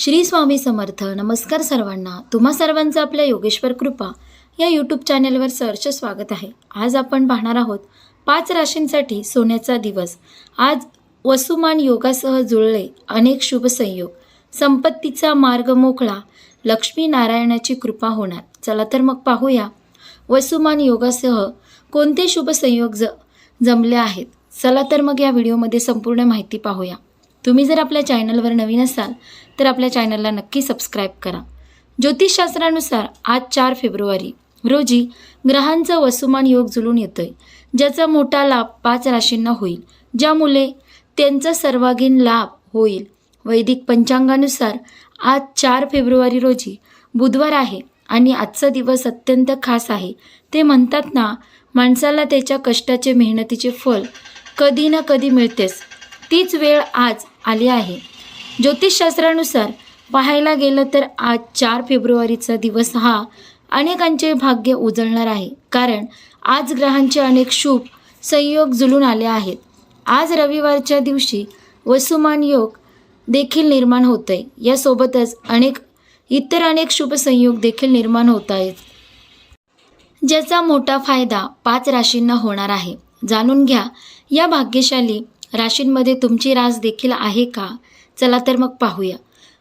श्री स्वामी समर्थ. नमस्कार सर्वांना. तुम्हा सर्वांचं आपल्या योगेश्वर कृपा या यूट्यूब चॅनलवर सहर्ष स्वागत आहे. आज आपण पाहणार आहोत पाच राशींसाठी सोन्याचा दिवस. आज वसुमान योगासह जुळले अनेक शुभ संयोग. संपत्तीचा मार्ग मोकळा. लक्ष्मी नारायणाची कृपा होणार. चला तर मग पाहूया. वसुमान योगासह कोणते शुभ संयोग ज जमले आहेत? चला तर मग या व्हिडिओमध्ये संपूर्ण माहिती पाहूया. तुम्ही जर आपल्या चॅनलवर नवीन असाल तर आपल्या चॅनलला नक्की सबस्क्राईब करा. ज्योतिषशास्त्रानुसार आज चार फेब्रुवारी रोजी ग्रहांचा वसुमान योग जुळून येतोय ज्याचा मोठा लाभ पाच राशींना होईल ज्यामुळे त्यांचा सर्वांगीण लाभ होईल. वैदिक पंचांगानुसार आज चार फेब्रुवारी रोजी बुधवार आहे आणि आजचा दिवस अत्यंत खास आहे. ते म्हणतात ना माणसाला त्याच्या कष्टाचे मेहनतीचे फल कधी ना कधी मिळतेच. तीच वेळ आज आली आहे. ज्योतिषशास्त्रानुसार पाहायला गेलं तर आज चार फेब्रुवारीचा दिवस हा अनेकांचे भाग्य उजळणार आहे. कारण आज ग्रहांचे अनेक शुभ संयोग जुळून आले आहेत. आज रविवारच्या दिवशी वसुमान योग देखील निर्माण होत आहे यासोबतच अनेक इतर अनेक शुभ संयोग देखील निर्माण होत आहेत. ज्याचा मोठा फायदा पाच राशींना होणार आहे. जाणून घ्या या भाग्यशाली राशींमध्ये तुमची रास देखील आहे का? चला तर मग पाहूया.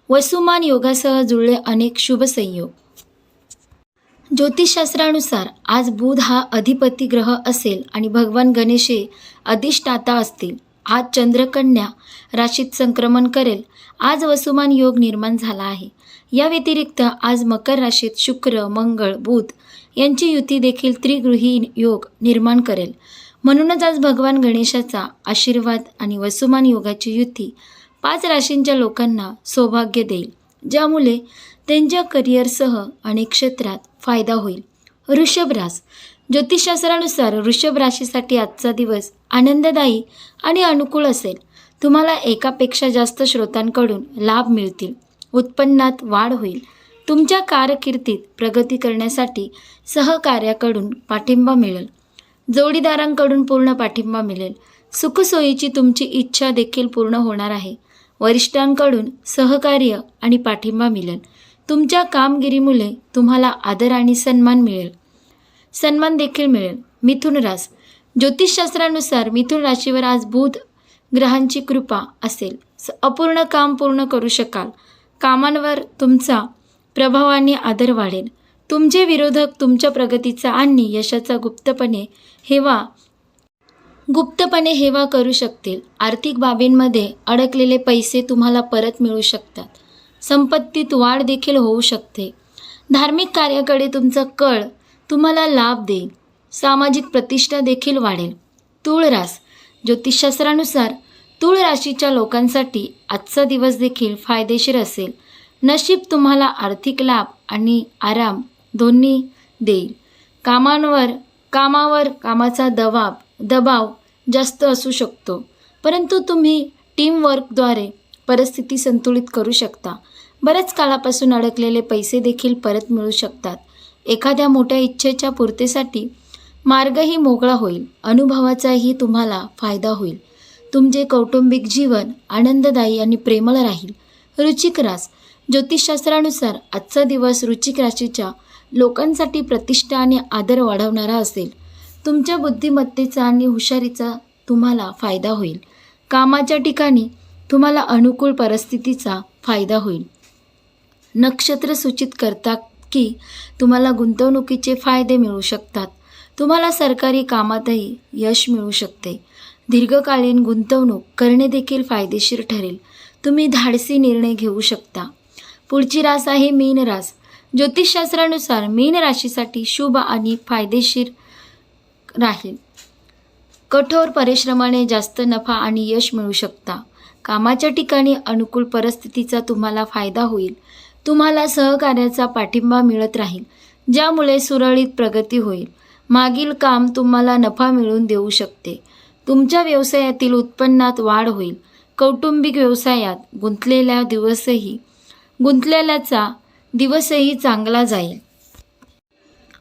वसुमान योगासह जुळले अनेक शुभ संयोग. ज्योतिषशास्त्रानुसार आज बुध हा अधिपती ग्रह असेल आणि भगवान गणेशे अधिष्ठाता असतील. आज चंद्रकन्या राशीत संक्रमण करेल. आज वसुमान योग निर्माण झाला आहे. या व्यतिरिक्त आज मकर राशीत शुक्र मंगळ बुध यांची युती देखील त्रिगृही योग निर्माण करेल. म्हणूनच आज भगवान गणेशाचा आशीर्वाद आणि वसुमान योगाची युती पाच राशींच्या लोकांना सौभाग्य देईल ज्यामुळे त्यांच्या करिअरसह अनेक क्षेत्रात फायदा होईल. वृषभ रास. ज्योतिषशास्त्रानुसार वृषभ राशीसाठी आजचा दिवस आनंददायी आणि अनुकूल असेल. तुम्हाला एकापेक्षा जास्त स्रोतांकडून लाभ मिळतील. उत्पन्नात वाढ होईल. तुमच्या कारकिर्दीत प्रगती करण्यासाठी सहकार्याकडून पाठिंबा मिळेल. जोडीदारांकडून पूर्ण पाठिंबा मिळेल. सुखसोयीची तुमची इच्छा देखील पूर्ण होणार आहे. वरिष्ठांकडून सहकार्य आणि पाठिंबा मिळेल. तुमच्या कामगिरीमुळे तुम्हाला आदर आणि सन्मान मिळेल. सन्मान देखील मिळेल. मिथुन रास. ज्योतिषशास्त्रानुसार मिथुन राशीवर आज बुध ग्रहांची कृपा असेल. स- अपूर्ण काम पूर्ण करू शकाल. कामांवर तुमचा प्रभावाने आदर वाढेल. तुमचे विरोधक तुमच्या प्रगतीचा आणि यशाचा गुप्तपणे हेवा गुप्तपणे हेवा करू शकतील. आर्थिक बाबींमध्ये अडकलेले पैसे तुम्हाला परत मिळू शकतात. संपत्तीत वाढ देखील होऊ शकते. धार्मिक कार्याकडे तुमचा कळ तुम्हाला लाभ देईल. सामाजिक प्रतिष्ठा देखील वाढेल. तूळ रास ज्योतिषशास्त्रानुसार तूळ राशीच्या लोकांसाठी आजचा दिवस देखील फायदेशीर असेल. नशीब तुम्हाला आर्थिक लाभ आणि आराम दोन्ही देईल. कामांवर कामावर कामाचा दबाव दबाव जास्त असू शकतो. परंतु तुम्ही टीमवर्कद्वारे परिस्थिती संतुलित करू शकता. बऱ्याच काळापासून अडकलेले पैसे देखील परत मिळू शकतात. एखाद्या मोठ्या इच्छेच्या पूर्तीसाठी मार्गही मोकळा होईल. अनुभवाचाही तुम्हाला फायदा होईल. तुमचे कौटुंबिक जीवन आनंददायी आणि प्रेमळ राहील. रुचिक रास. ज्योतिषशास्त्रानुसार आजचा दिवस रुचिक राशीच्या लोकांसाठी प्रतिष्ठा आणि आदर वाढवणारा असेल. तुमच्या बुद्धिमत्तेचा आणि हुशारीचा तुम्हाला फायदा होईल. कामाच्या ठिकाणी तुम्हाला अनुकूल परिस्थितीचा फायदा होईल. नक्षत्र सूचित करतात की तुम्हाला गुंतवणुकीचे फायदे मिळू शकतात. तुम्हाला सरकारी कामातही यश मिळू शकते. दीर्घकालीन गुंतवणूक करणे देखील फायदेशीर ठरेल. तुम्ही धाडसी निर्णय घेऊ शकता. पुढची रास आहे मीन रास. ज्योतिषशास्त्रानुसार मीन राशीसाठी शुभ आणि फायदेशीर राहील. कठोर परिश्रमाने जास्त नफा आणि यश मिळू शकता. कामाच्या ठिकाणी अनुकूल परिस्थितीचा तुम्हाला फायदा होईल. तुम्हाला सहकार्याचा पाठिंबा मिळत राहील ज्यामुळे सुरळीत प्रगती होईल. मागील काम तुम्हाला नफा मिळवून देऊ शकते. तुमच्या व्यवसायातील उत्पन्नात वाढ होईल. कौटुंबिक व्यवसायात गुंतलेल्या दिवसही गुंतलेल्याचा दिवसही चांगला जाईल.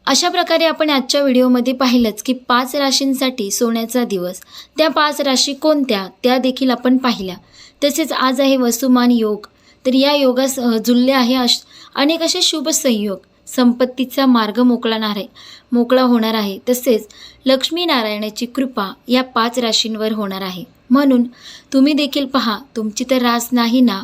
अशा प्रकारे आपण आजच्या व्हिडिओमध्ये पाहिलंच की पाच राशींसाठी सोन्याचा दिवस. त्या पाच राशी कोणत्या? त्या देखील आपण पाहिल्या. तसेच आज आहे वसुमान योग. तर या योगास अ, जुळले आहे अश अनेक असे शुभ संयोग. संपत्तीचा मार्ग मोकळणार आहे मोकळा होणार आहे. तसेच लक्ष्मीनारायणाची कृपा या पाच राशींवर होणार आहे. म्हणून तुम्ही देखील पहा तुमची तर रास नाही ना?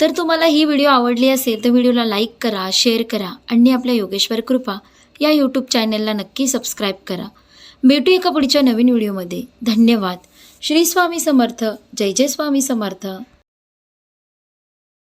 तर तुम्हाला ही व्हिडिओ आवडली असेल तर व्हिडिओला लाईक करा शेअर करा आणि आपल्या योगेश्वर कृपा या यूट्यूब चॅनलला नक्की सबस्क्राईब करा. भेटू एका पुढच्या नवीन व्हिडिओमध्ये धन्यवाद. श्री स्वामी समर्थ. जय जय स्वामी समर्थ.